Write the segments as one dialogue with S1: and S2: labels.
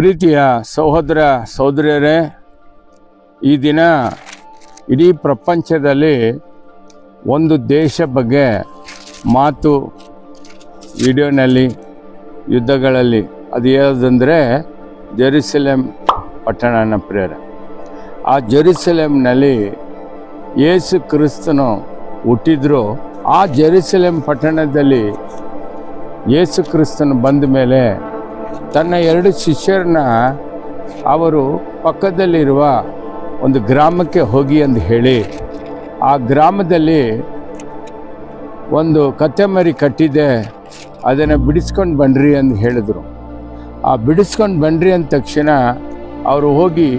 S1: ಪ್ರೀತಿಯ ಸಹೋದರ ಸಹೋದರಿಯರೇ, ಈ ದಿನ ಇಡೀ ಪ್ರಪಂಚದಲ್ಲಿ ಒಂದು ದೇಶ ಬಗ್ಗೆ ಮಾತು ವಿಡಿಯೋನಲ್ಲಿ, ಯುದ್ಧಗಳಲ್ಲಿ. ಅದು ಹೇಳೋದಂದರೆ ಜೆರುಸಲೇಮ್ ಪಟ್ಟಣನ ಪ್ರೇರ. ಆ ಜೆರುಸಲೇಮ್ನಲ್ಲಿ ಯೇಸು ಕ್ರಿಸ್ತನು ಹುಟ್ಟಿದ್ರು. ಆ ಜೆರುಸಲೇಮ್ ಪಟ್ಟಣದಲ್ಲಿ ಯೇಸು ಕ್ರಿಸ್ತನು ಬಂದ ಮೇಲೆ ತನ್ನ ಎರಡು ಶಿಷ್ಯರನ್ನ ಅವರು ಪಕ್ಕದಲ್ಲಿರುವ ಒಂದು ಗ್ರಾಮಕ್ಕೆ ಹೋಗಿ ಎಂದು ಹೇಳಿ, ಆ ಗ್ರಾಮದಲ್ಲಿ ಒಂದು ಕತ್ತೆಮರಿ ಕಟ್ಟಿದೆ, ಅದನ್ನು ಬಿಡಿಸ್ಕೊಂಡು ಬನ್ನಿರಿ ಎಂದು ಹೇಳಿದರು. ಆ ಬಿಡಿಸ್ಕೊಂಡು ಬನ್ನಿರಿ ಅಂದ ತಕ್ಷಣ ಅವರು ಹೋಗಿ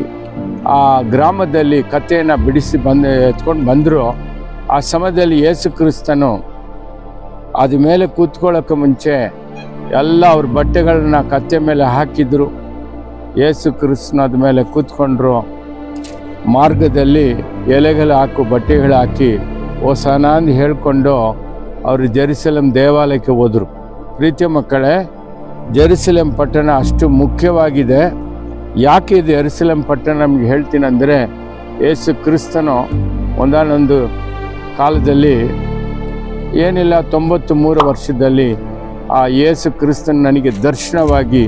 S1: ಆ ಗ್ರಾಮದಲ್ಲಿ ಕತ್ತೆಯನ್ನು ಬಿಡಿಸಿ ಬಂದು, ಎತ್ಕೊಂಡು ಬಂದರು. ಆ ಸಮಯದಲ್ಲಿ ಯೇಸು ಕ್ರಿಸ್ತನು ಅದ ಮೇಲೆ ಕೂತ್ಕೊಳ್ಳೋಕ್ಕೆ ಮುಂಚೆ ಎಲ್ಲ ಅವ್ರ ಬಟ್ಟೆಗಳನ್ನ ಕತ್ತೆ ಮೇಲೆ ಹಾಕಿದ್ರು. ಯೇಸು ಕ್ರಿಸ್ತನದ ಮೇಲೆ ಕೂತ್ಕೊಂಡ್ರು. ಮಾರ್ಗದಲ್ಲಿ ಎಲೆಗಳು ಹಾಕು ಬಟ್ಟೆಗಳು ಹಾಕಿ ಹೊಸನ ಅಂತ ಹೇಳ್ಕೊಂಡು ಅವರು ಜೆರುಸಲೇಮ್ ದೇವಾಲಯಕ್ಕೆ ಹೋದರು. ಪ್ರೀತಿಯ ಮಕ್ಕಳೇ, ಜೆರುಸಲೇಮ್ ಪಟ್ಟಣ ಅಷ್ಟು ಮುಖ್ಯವಾಗಿದೆ. ಯಾಕೆ ಇದು ಜೆರುಸಲೇಮ್ ಪಟ್ಟಣ ನಮ್ಗೆ ಹೇಳ್ತೀನಿ ಅಂದರೆ ಯೇಸು ಕ್ರಿಸ್ತನು ಒಂದಾನೊಂದು ಕಾಲದಲ್ಲಿ ಏನಿಲ್ಲ ತೊಂಬತ್ತು ಮೂರು ವರ್ಷದಲ್ಲಿ ಆ ಯೇಸು ಕ್ರಿಸ್ತನ್ ನನಗೆ ದರ್ಶನವಾಗಿ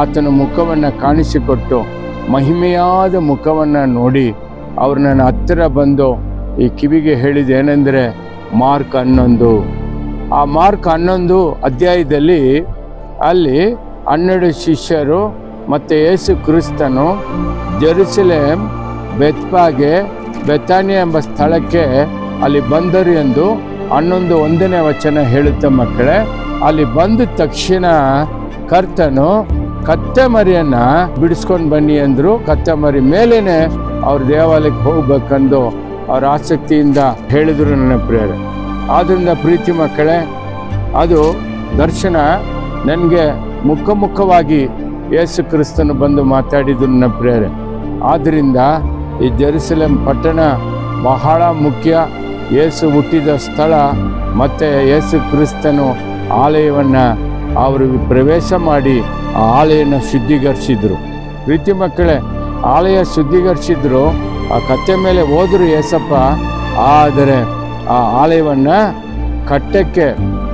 S1: ಆತನ ಮುಖವನ್ನು ಕಾಣಿಸಿಕೊಟ್ಟು ಮಹಿಮೆಯಾದ ಮುಖವನ್ನು ನೋಡಿ ಅವರು ನನ್ನ ಹತ್ತಿರ ಬಂದು ಈ ಕಿವಿಗೆ ಹೇಳಿದ ಏನೆಂದರೆ ಮಾರ್ಕ್ ಹನ್ನೊಂದು. ಆ ಮಾರ್ಕ್ ಹನ್ನೊಂದು ಅಧ್ಯಾಯದಲ್ಲಿ ಅಲ್ಲಿ ಹನ್ನೆರಡು ಶಿಷ್ಯರು ಮತ್ತು ಯೇಸು ಕ್ರಿಸ್ತನು ಜೆರುಸಲೇಮ್ ಬೆತ್ಪಾಗೆ ಬೆತಾನಿ ಎಂಬ ಸ್ಥಳಕ್ಕೆ ಅಲ್ಲಿ ಬಂದರು ಎಂದು ಹನ್ನೊಂದು ಒಂದನೇ ವಚನ ಹೇಳುತ್ತೆ ಮಕ್ಕಳೇ. ಅಲ್ಲಿ ಬಂದ ತಕ್ಷಣ ಕರ್ತನು ಕತ್ತೆ ಮರಿಯನ್ನ ಬಿಡಿಸ್ಕೊಂಡು ಬನ್ನಿ ಅಂದ್ರು. ಕತ್ತೆ ಮರಿ ಮೇಲೇನೆ ಅವ್ರ ದೇವಾಲಯಕ್ಕೆ ಹೋಗ್ಬೇಕಂದು ಅವ್ರ ಆಸಕ್ತಿಯಿಂದ ಹೇಳಿದ್ರು ನನ್ನ ಪ್ರೇರ ಆದ್ದರಿಂದ ಪ್ರೀತಿ ಮಕ್ಕಳೇ, ಅದು ದರ್ಶನ ನನಗೆ ಮುಖ ಮುಖವಾಗಿ ಯೇಸು ಕ್ರಿಸ್ತನು ಬಂದು ಮಾತಾಡಿದ್ರು ನನ್ನ ಪ್ರೇರ ಆದ್ದರಿಂದ ಈ ಜೆರುಸಲೇಮ್ ಪಟ್ಟಣ ಬಹಳ ಮುಖ್ಯ. ಯೇಸು ಹುಟ್ಟಿದ ಸ್ಥಳ ಮತ್ತು ಯೇಸು ಕ್ರಿಸ್ತನು ಆಲಯವನ್ನು ಅವರು ಪ್ರವೇಶ ಮಾಡಿ ಆ ಆಲಯನ ಶುದ್ಧೀಕರಿಸಿದ್ರು. ಪ್ರೀತಿ ಮಕ್ಕಳೇ, ಆಲಯ ಶುದ್ಧೀಕರಿಸಿದ್ರು. ಆ ಕತ್ತೆ ಮೇಲೆ ಹೋದರು ಯೇಸಪ್ಪ ಆದರೆ ಆ ಆಲಯವನ್ನು ಕಟ್ಟಕ್ಕೆ,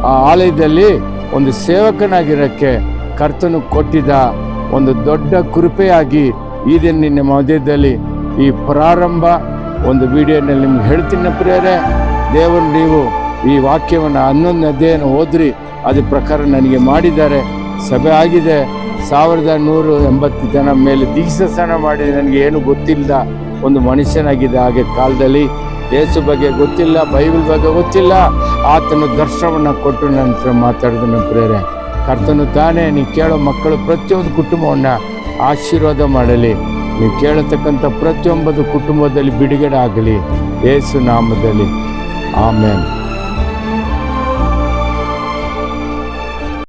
S1: ಆ ಆಲಯದಲ್ಲಿ ಒಂದು ಸೇವಕನಾಗಿರೋಕ್ಕೆ ಕರ್ತನು ಕೊಟ್ಟಿದ್ದ ಒಂದು ದೊಡ್ಡ ಕೃಪೆಯಾಗಿ ಇದೆ ನಿನ್ನ ಮಧ್ಯದಲ್ಲಿ ಈ ಪ್ರಾರಂಭ ಒಂದು ವಿಡಿಯೋನಲ್ಲಿ ನಿಮ್ಗೆ ಹೇಳ್ತೀನಿ ಪ್ರಿಯರೇ. ದೇವರು ನೀವು ಈ ವಾಕ್ಯವನ್ನು ಹನ್ನೊಂದು ಅಧ್ಯಾಯನ ಓದ್ರಿ. ಅದ್ರ ಪ್ರಕಾರ ನನಗೆ ಮಾಡಿದ್ದಾರೆ. ಸಭೆ ಆಗಿದೆ. ಸಾವಿರದ ನೂರು ಎಂಬತ್ತು ಜನ ಮೇಲೆ ದೀಕ್ಷಾ ಸ್ನಾನ ಮಾಡಿ ನನಗೆ ಏನು ಗೊತ್ತಿಲ್ಲ. ಒಂದು ಮನುಷ್ಯನಾಗಿದೆ ಹಾಗೆ ಕಾಲದಲ್ಲಿ. ಯೇಸು ಬಗ್ಗೆ ಗೊತ್ತಿಲ್ಲ, ಬೈಬಲ್ ಬಗ್ಗೆ ಗೊತ್ತಿಲ್ಲ. ಆತನ ದರ್ಶನವನ್ನು ಕೊಟ್ಟು ನಂತರ ಮಾತಾಡಿದ ಪ್ರೇರೆ. ಕರ್ತನು ತಾನೇ ನೀವು ಕೇಳೋ ಮಕ್ಕಳು ಪ್ರತಿಯೊಂದು ಕುಟುಂಬವನ್ನು ಆಶೀರ್ವಾದ ಮಾಡಲಿ. ನೀವು ಕೇಳತಕ್ಕಂಥ ಪ್ರತಿಯೊಂಬದು ಕುಟುಂಬದಲ್ಲಿ ಬಿಡುಗಡೆ ಆಗಲಿ. ಯೇಸು ನಾಮದಲ್ಲಿ. ಆಮೇಲೆ